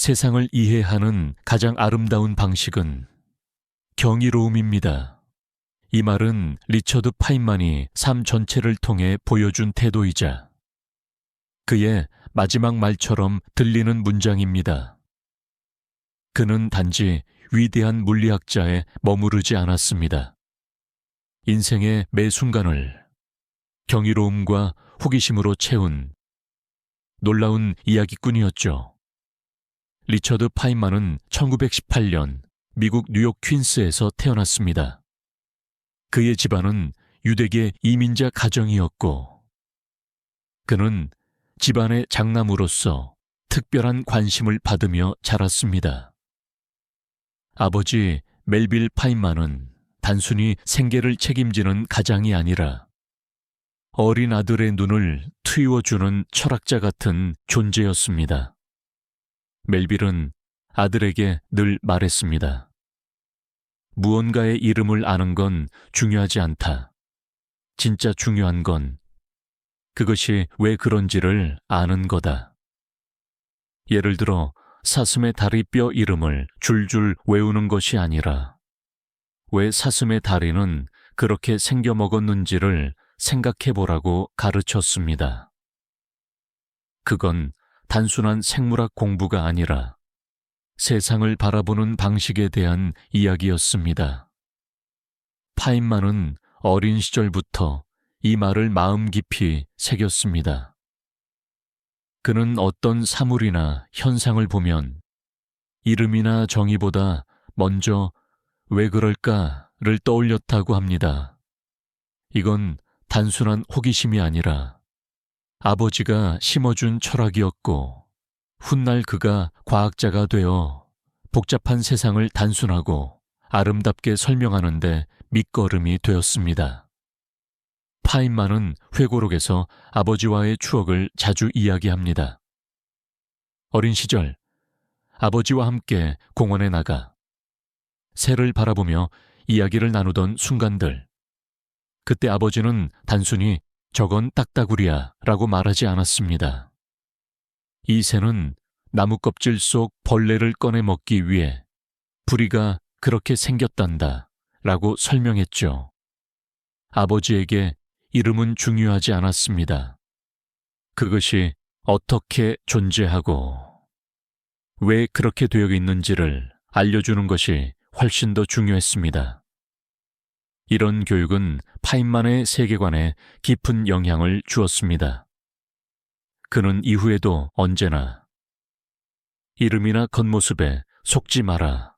세상을 이해하는 가장 아름다운 방식은 경이로움입니다. 이 말은 리처드 파인만이 삶 전체를 통해 보여준 태도이자 그의 마지막 말처럼 들리는 문장입니다. 그는 단지 위대한 물리학자에 머무르지 않았습니다. 인생의 매 순간을 경이로움과 호기심으로 채운 놀라운 이야기꾼이었죠. 리처드 파인만은 1918년 미국 뉴욕 퀸스에서 태어났습니다. 그의 집안은 유대계 이민자 가정이었고, 그는 집안의 장남으로서 특별한 관심을 받으며 자랐습니다. 아버지 멜빌 파인만은 단순히 생계를 책임지는 가장이 아니라 어린 아들의 눈을 트이워주는 철학자 같은 존재였습니다. 멜빌은 아들에게 늘 말했습니다. 무언가의 이름을 아는 건 중요하지 않다. 진짜 중요한 건 그것이 왜 그런지를 아는 거다. 예를 들어 사슴의 다리뼈 이름을 줄줄 외우는 것이 아니라 왜 사슴의 다리는 그렇게 생겨 먹었는지를 생각해 보라고 가르쳤습니다. 그건 단순한 생물학 공부가 아니라 세상을 바라보는 방식에 대한 이야기였습니다. 파인만은 어린 시절부터 이 말을 마음 깊이 새겼습니다. 그는 어떤 사물이나 현상을 보면 이름이나 정의보다 먼저 왜 그럴까를 떠올렸다고 합니다. 이건 단순한 호기심이 아니라 아버지가 심어준 철학이었고 훗날 그가 과학자가 되어 복잡한 세상을 단순하고 아름답게 설명하는데 밑거름이 되었습니다. 파인만은 회고록에서 아버지와의 추억을 자주 이야기합니다. 어린 시절 아버지와 함께 공원에 나가 새를 바라보며 이야기를 나누던 순간들. 그때 아버지는 단순히 저건 딱따구리야 라고 말하지 않았습니다. 이 새는 나무 껍질 속 벌레를 꺼내 먹기 위해 부리가 그렇게 생겼단다 라고 설명했죠. 아버지에게 이름은 중요하지 않았습니다. 그것이 어떻게 존재하고 왜 그렇게 되어 있는지를 알려주는 것이 훨씬 더 중요했습니다. 이런 교육은 파인만의 세계관에 깊은 영향을 주었습니다. 그는 이후에도 언제나 이름이나 겉모습에 속지 마라.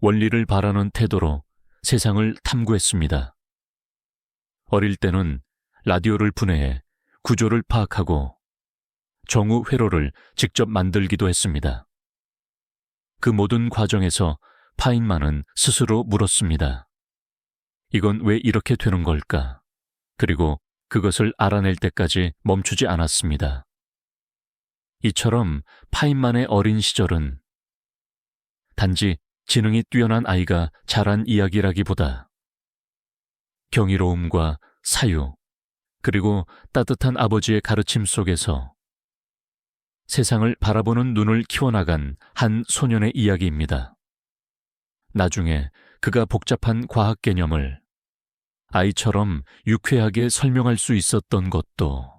원리를 바라는 태도로 세상을 탐구했습니다. 어릴 때는 라디오를 분해해 구조를 파악하고 정우 회로를 직접 만들기도 했습니다. 그 모든 과정에서 파인만은 스스로 물었습니다. 이건 왜 이렇게 되는 걸까? 그리고 그것을 알아낼 때까지 멈추지 않았습니다. 이처럼 파인만의 어린 시절은 단지 지능이 뛰어난 아이가 자란 이야기라기보다 경이로움과 사유, 그리고 따뜻한 아버지의 가르침 속에서 세상을 바라보는 눈을 키워나간 한 소년의 이야기입니다. 나중에 그가 복잡한 과학 개념을 아이처럼 유쾌하게 설명할 수 있었던 것도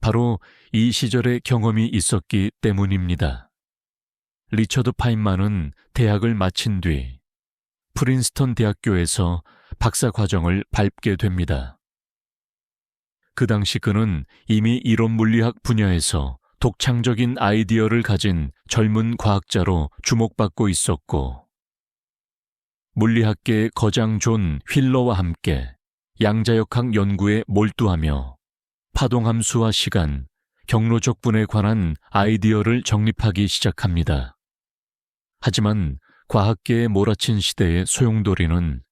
바로 이 시절의 경험이 있었기 때문입니다. 리처드 파인만은 대학을 마친 뒤 프린스턴 대학교에서 박사 과정을 밟게 됩니다. 그 당시 그는 이미 이론 물리학 분야에서 독창적인 아이디어를 가진 젊은 과학자로 주목받고 있었고, 물리학계의 거장 존 휠러와 함께 양자역학 연구에 몰두하며 파동함수와 시간, 경로적 분에 관한 아이디어를 정립하기 시작합니다. 하지만 과학계에 몰아친 시대의 소용돌이는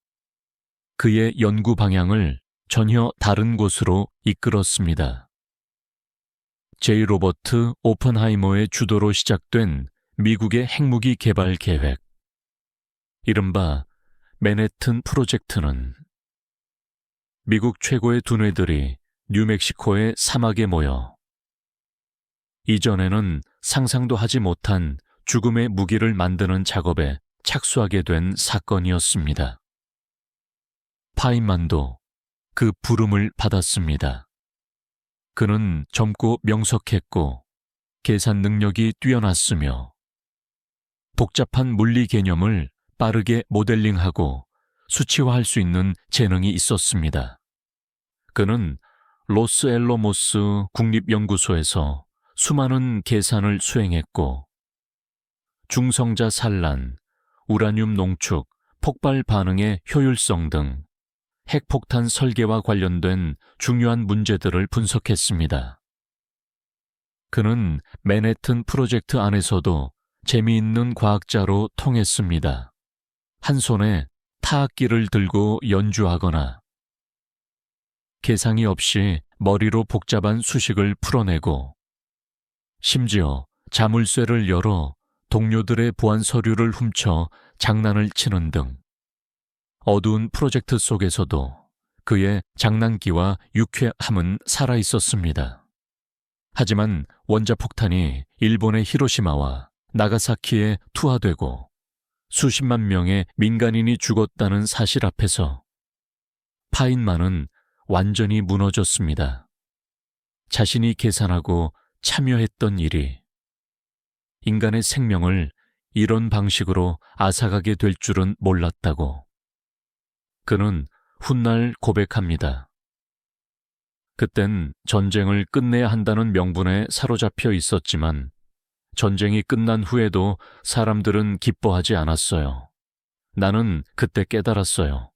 그의 연구 방향을 전혀 다른 곳으로 이끌었습니다. 제이 로버트 오펜하이머의 주도로 시작된 미국의 핵무기 개발 계획. 이른바 맨해튼 프로젝트는 미국 최고의 두뇌들이 뉴멕시코의 사막에 모여 이전에는 상상도 하지 못한 죽음의 무기를 만드는 작업에 착수하게 된 사건이었습니다. 파인만도 그 부름을 받았습니다. 그는 젊고 명석했고 계산 능력이 뛰어났으며 복잡한 물리 개념을 빠르게 모델링하고 수치화할 수 있는 재능이 있었습니다. 그는 로스엘로모스 국립연구소에서 수많은 계산을 수행했고 중성자 산란, 우라늄 농축, 폭발 반응의 효율성 등 핵폭탄 설계와 관련된 중요한 문제들을 분석했습니다. 그는 맨해튼 프로젝트 안에서도 재미있는 과학자로 통했습니다. 한 손에 타악기를 들고 연주하거나 계상이 없이 머리로 복잡한 수식을 풀어내고 심지어 자물쇠를 열어 동료들의 보안 서류를 훔쳐 장난을 치는 등 어두운 프로젝트 속에서도 그의 장난기와 유쾌함은 살아 있었습니다. 하지만 원자폭탄이 일본의 히로시마와 나가사키에 투하되고 수십만 명의 민간인이 죽었다는 사실 앞에서 파인만은 완전히 무너졌습니다. 자신이 계산하고 참여했던 일이 인간의 생명을 이런 방식으로 앗아가게 될 줄은 몰랐다고. 그는 훗날 고백합니다. 그땐 전쟁을 끝내야 한다는 명분에 사로잡혀 있었지만 전쟁이 끝난 후에도 사람들은 기뻐하지 않았어요. 나는 그때 깨달았어요.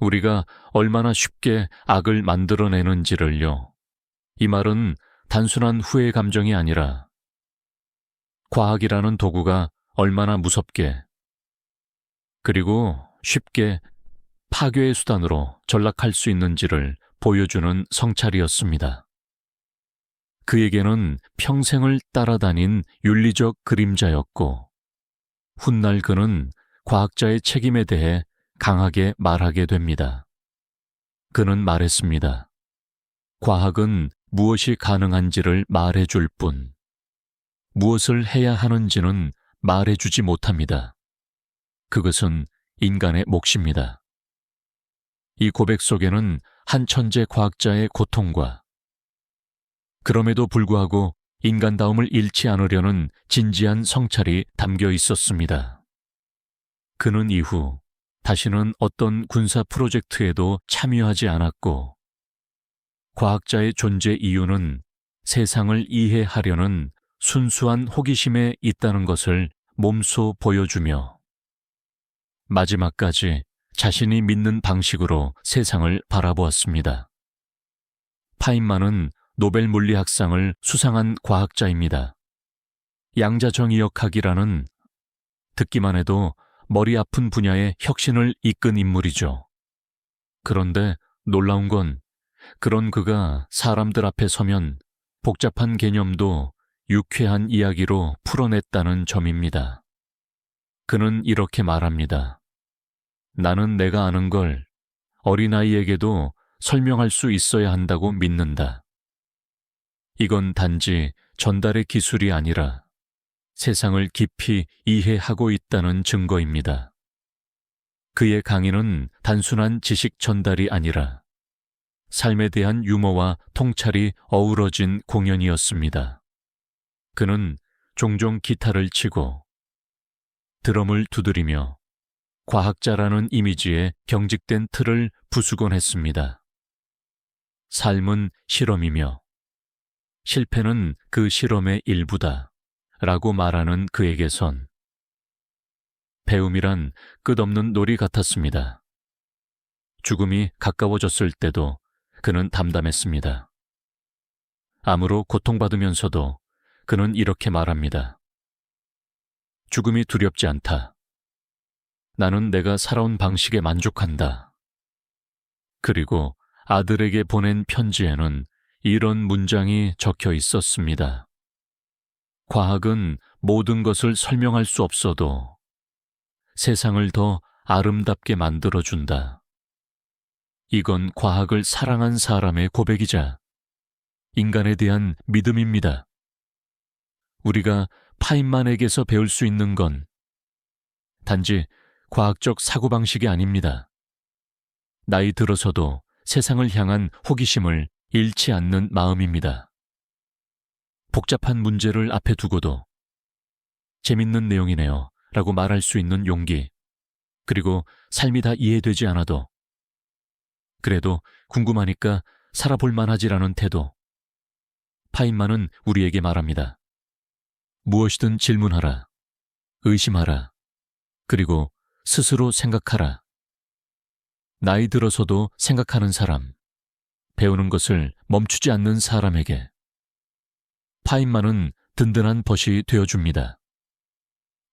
우리가 얼마나 쉽게 악을 만들어내는지를요. 이 말은 단순한 후회 감정이 아니라 과학이라는 도구가 얼마나 무섭게 그리고 쉽게 파괴의 수단으로 전락할 수 있는지를 보여주는 성찰이었습니다. 그에게는 평생을 따라다닌 윤리적 그림자였고, 훗날 그는 과학자의 책임에 대해 강하게 말하게 됩니다. 그는 말했습니다. 과학은 무엇이 가능한지를 말해줄 뿐, 무엇을 해야 하는지는 말해주지 못합니다. 그것은 인간의 몫입니다. 이 고백 속에는 한 천재 과학자의 고통과 그럼에도 불구하고 인간다움을 잃지 않으려는 진지한 성찰이 담겨 있었습니다. 그는 이후 다시는 어떤 군사 프로젝트에도 참여하지 않았고, 과학자의 존재 이유는 세상을 이해하려는 순수한 호기심에 있다는 것을 몸소 보여주며, 마지막까지 자신이 믿는 방식으로 세상을 바라보았습니다. 파인만은 노벨 물리학상을 수상한 과학자입니다. 양자정의역학이라는 듣기만 해도 머리 아픈 분야의 혁신을 이끈 인물이죠. 그런데 놀라운 건 그런 그가 사람들 앞에 서면 복잡한 개념도 유쾌한 이야기로 풀어냈다는 점입니다. 그는 이렇게 말합니다. 나는 내가 아는 걸 어린아이에게도 설명할 수 있어야 한다고 믿는다. 이건 단지 전달의 기술이 아니라 세상을 깊이 이해하고 있다는 증거입니다. 그의 강의는 단순한 지식 전달이 아니라 삶에 대한 유머와 통찰이 어우러진 공연이었습니다. 그는 종종 기타를 치고 드럼을 두드리며 과학자라는 이미지에 경직된 틀을 부수곤 했습니다. 삶은 실험이며 실패는 그 실험의 일부다. 라고 말하는 그에게선 배움이란 끝없는 놀이 같았습니다. 죽음이 가까워졌을 때도 그는 담담했습니다. 암으로 고통받으면서도 그는 이렇게 말합니다. 죽음이 두렵지 않다. 나는 내가 살아온 방식에 만족한다. 그리고 아들에게 보낸 편지에는 이런 문장이 적혀 있었습니다. 과학은 모든 것을 설명할 수 없어도 세상을 더 아름답게 만들어준다. 이건 과학을 사랑한 사람의 고백이자 인간에 대한 믿음입니다. 우리가 파인만에게서 배울 수 있는 건 단지 과학적 사고방식이 아닙니다. 나이 들어서도 세상을 향한 호기심을 잃지 않는 마음입니다. 복잡한 문제를 앞에 두고도 재밌는 내용이네요 라고 말할 수 있는 용기, 그리고 삶이 다 이해되지 않아도 그래도 궁금하니까 살아볼 만하지라는 태도. 파인만은 우리에게 말합니다. 무엇이든 질문하라. 의심하라. 그리고 스스로 생각하라. 나이 들어서도 생각하는 사람, 배우는 것을 멈추지 않는 사람에게 파인만은 든든한 벗이 되어줍니다.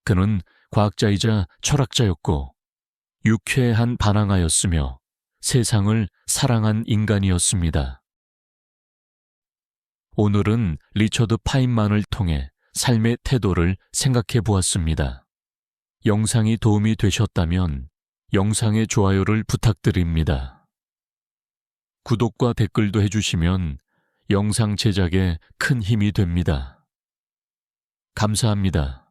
그는 과학자이자 철학자였고 유쾌한 반항하였으며 세상을 사랑한 인간이었습니다. 오늘은 리처드 파인만을 통해 삶의 태도를 생각해 보았습니다. 영상이 도움이 되셨다면 영상의 좋아요를 부탁드립니다. 구독과 댓글도 해주시면 영상 제작에 큰 힘이 됩니다. 감사합니다.